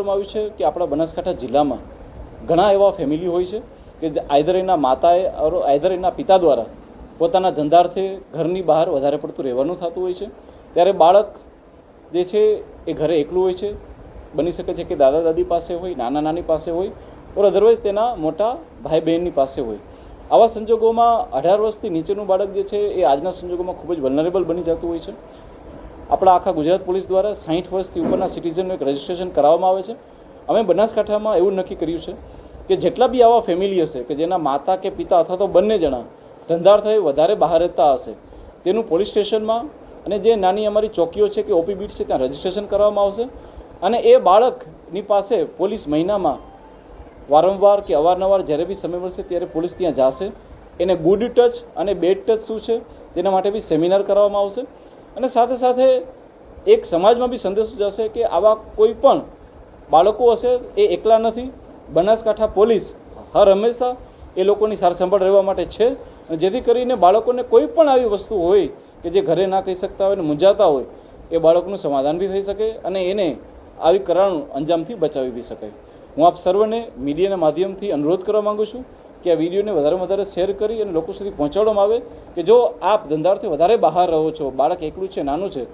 કરવામાં આવ્યું છે કે આપણા બનાસકાંઠા જિલ્લામાં ઘણા એવા ફેમિલી હોય છે કે આઈધર એના માતાએ આઈધર એના પિતા દ્વારા પોતાના ધંધાર્થે ઘરની બહાર વધારે પડતું રહેવાનું થતું હોય છે. ત્યારે બાળક જે છે એ ઘરે એકલું હોય છે. બની શકે છે કે દાદા દાદી પાસે હોય, નાના નાની પાસે હોય ઓર અધરવાઇઝ તેના મોટા ભાઈ બહેનની પાસે હોય. આવા સંજોગોમાં અઢાર વર્ષથી નીચેનું બાળક જે છે એ આજના સંજોગોમાં ખૂબ જ વલનરેબલ બની જતું હોય છે. આપણા આખા ગુજરાત પોલીસ દ્વારા સાહીઠ વર્ષથી ઉપરના સિટીઝનનું એક રજિસ્ટ્રેશન કરાવવામાં આવે છે. અમે બનાસકાંઠામાં એવું નક્કી કર્યું છે કે જેટલા બી આવા ફેમિલી હશે, કે જેના માતા કે પિતા અથવા તો બંને જણા ધંધાર્થે વધારે બહાર રહેતા હશે, તેનું પોલીસ સ્ટેશનમાં અને જે નાની અમારી ચોકીઓ છે કે ઓપી બીટ છે, ત્યાં રજિસ્ટ્રેશન કરવામાં આવશે. અને એ બાળકની પાસે પોલીસ મહિનામાં વારંવાર કે અવારનવાર જ્યારે બી સમય મળશે ત્યારે પોલીસ ત્યાં જશે. એને ગુડ ટચ અને બેડ ટચ શું છે તેના માટે બી સેમિનાર કરવામાં આવશે. અને સાથે સાથે એક સમાજમાં બી સંદેશો જશે કે આવા કોઈ પણ બાળકો હશે, એ એકલા નથી. બનાસકાંઠા પોલીસ હર હંમેશા એ લોકોની સારસંભાળ રહેવા માટે છે. જેથી કરીને બાળકોને કોઈ પણ આવી વસ્તુ હોય કે જે ઘરે ના કહી શકતા હોય અને મૂંઝાતા હોય, એ બાળકનું સમાધાન બી થઈ શકે અને એને આવી કરારનું અંજામથી બચાવી બી શકાય હું આપ સર્વને મીડિયાના માધ્યમથી અનુરોધ કરવા માગું છું. કે આ વિડીયોને વધારે વધારે શેર કરી અને લોકો સુધી પહોંચાડવામાં આવે કે જો આપ ધંધાર્થી વધારે બહાર રહો છો, બાળક એકલું છે, નાનું છે,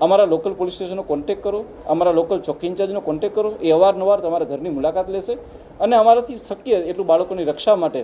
અમારા લોકલ પોલીસ સ્ટેશનનો કોન્ટેક કરો, અમારા લોકલ ચોકી ઇન્ચાર્જનો કોન્ટેક કરો, એ અવારનવાર તમારા ઘરની મુલાકાત લેશે અને અમારાથી શક્ય એટલું બાળકોની રક્ષા માટે